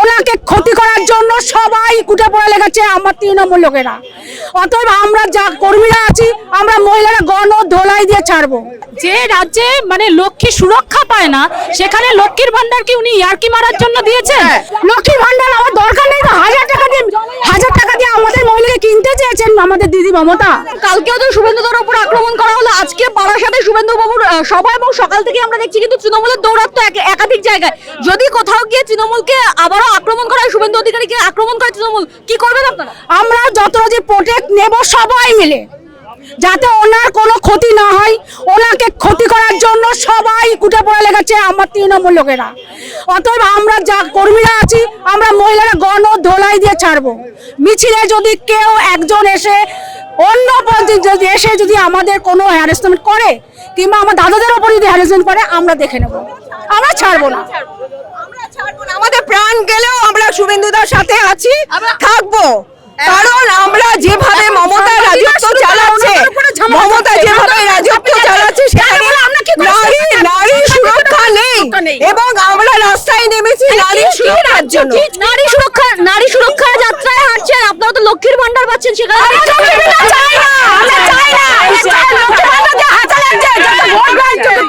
ওনাকে ক্ষতি করার জন্য সবাই কুটে পড়ে লেগেছে আমার তৃণমূল লোকেরা। অতএব আমরা যা কর্মীরা আছি আমরা মহিলারা গণ ধোলাই দিয়ে ছাড়বো। যে রাজ্যে মানে লক্ষ্মী সুরক্ষা পায় না সেখানে লক্ষ্মীর ভান্ডার কি উনি ইয়ার্কি মারার জন্য দিয়েছে লক্ষ্মীর ভান্ডার আমার দরকার নেই তো হাজার টাকা দিয়ে আমাদের মহিলাকে কিনতে চেয়েছেন আমাদের দিদি মমতা। কালকেও তো শুভেন্দুদের উপর আক্রমণ করা হলো। আজকে বারাসাতে শুভেন্দু বাবুর সভা এবং সকাল থেকে আমরা দেখছি কিন্তু তৃণমূলের দৌড়াত্ম এক- একাধিক জায়গায়। যদি কোথাও গিয়ে তৃণমূলকে আবারও আক্রমণ করা হয় শুভেন্দু অধিকারীকে আক্রমণ করে তৃণমূল কি করবেন আপনারা? আমরা যত যে প্রোটেক্ট নেব সবাই মিলে। যাতে ওনার কোনো ক্ষতি না হয় ওনাকে ক্ষতি করার জন্য সবাই কুটে পড়ে লেগেছে আমার তৃণমূল লোকেরা। অতএব আমরা যা কর্মীরা আছি আমরা মহিলারা গণ ধোলাই দিয়ে ছাড়বো। মিছিলে যদি কেউ একজন এসে অন্য যদি এসে যদি আমাদের কোনো হ্যারাসমেন্ট করে কিংবা আমার দাদাদের ওপর যদি হ্যারাসমেন্ট করে আমরা দেখে নেব। আমরা ছাড়বো না। আমাদের প্রাণ গেলেও আমরা শুভেন্দুদার সাথে আছি থাকব। কারণ আমরা যেভাবে মমতা যেভাবে রাজত্ব চালাচ্ছে সেখানে নারী নারী সুরক্ষা নেই। এবং আমরা রাস্তায় নেমেছি নারী সুরক্ষার জন্য নারী সুরক্ষা নারী সুরক্ষা যাত্রায় হাঁটছেন আপনারা তো লক্ষ্মীর ভান্ডার পাচ্ছেন সেখানে।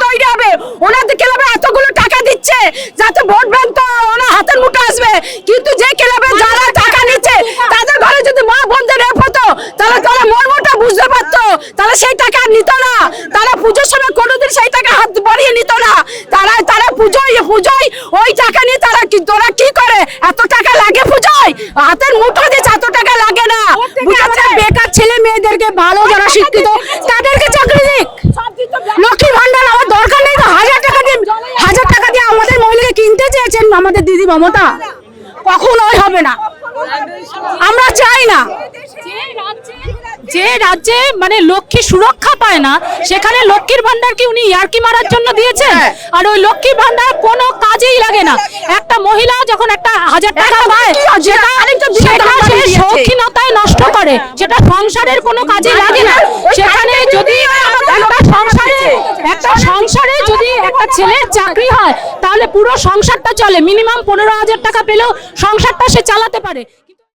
তৈরি হবে। ওনাদের ক্লাবে এতগুলো টাকা দিচ্ছে যাতে ভোট ব্যাংক তো ওনার হাতের মুঠো আসবে? কিন্তু যে ক্লাবে যারা টাকা নিচ্ছে তাদের ঘরে যদি মা বোনদের রেপ হতো তাহলে তারা মর্মটা বুঝতে পারতো তাহলে সেই টাকা আর নিত না তারা পুজোর সময় কোনোদিন সেই টাকা হাত বাড়িয়ে নিত না। তারা তারা পুজোয় পুজোয় ওই টাকা নিয়ে তারা কি তোরা কি করে? এত টাকা লাগে পুজোয়? হাতের মুঠো দিচ্ছে এত টাকা লাগে না। বেকার ছেলে মেয়েদেরকে ভালো যারা শিক্ষিত তাদেরকে চাকরি দিক। লক্ষ্মী ভান্ডার আমার দরকার নেই তো হাজার টাকা দিয়ে হাজার টাকা দিয়ে আমাদের মহিলাকে কিনতে চেয়েছেন আমাদের দিদি মমতা। কখনোই হবে না। আমরা চাই না। যে রাজ্যে মানে লক্ষ্মী সুরক্ষা পায় না সেখানে লক্ষ্মীর ভান্ডার কি উনি ইয়ার্কি মারার জন্য দিয়েছেন? আর ওই লক্ষ্মীর ভান্ডার কোনো কাজেই লাগে না। একটা মহিলা যখন একটা হাজার টাকা পায় সেটা সে শৌখিনতায় নষ্ট করে সেটা সংসারের কোনো কাজে লাগে না। সেখানে যদি একটা সংসারে একটা সংসারে যদি একটা ছেলের চাকরি হয় তাহলে পুরো সংসারটা চলে। মিনিমাম পনেরো হাজার টাকা পেলেও সংসারটা সে চালাতে পারে।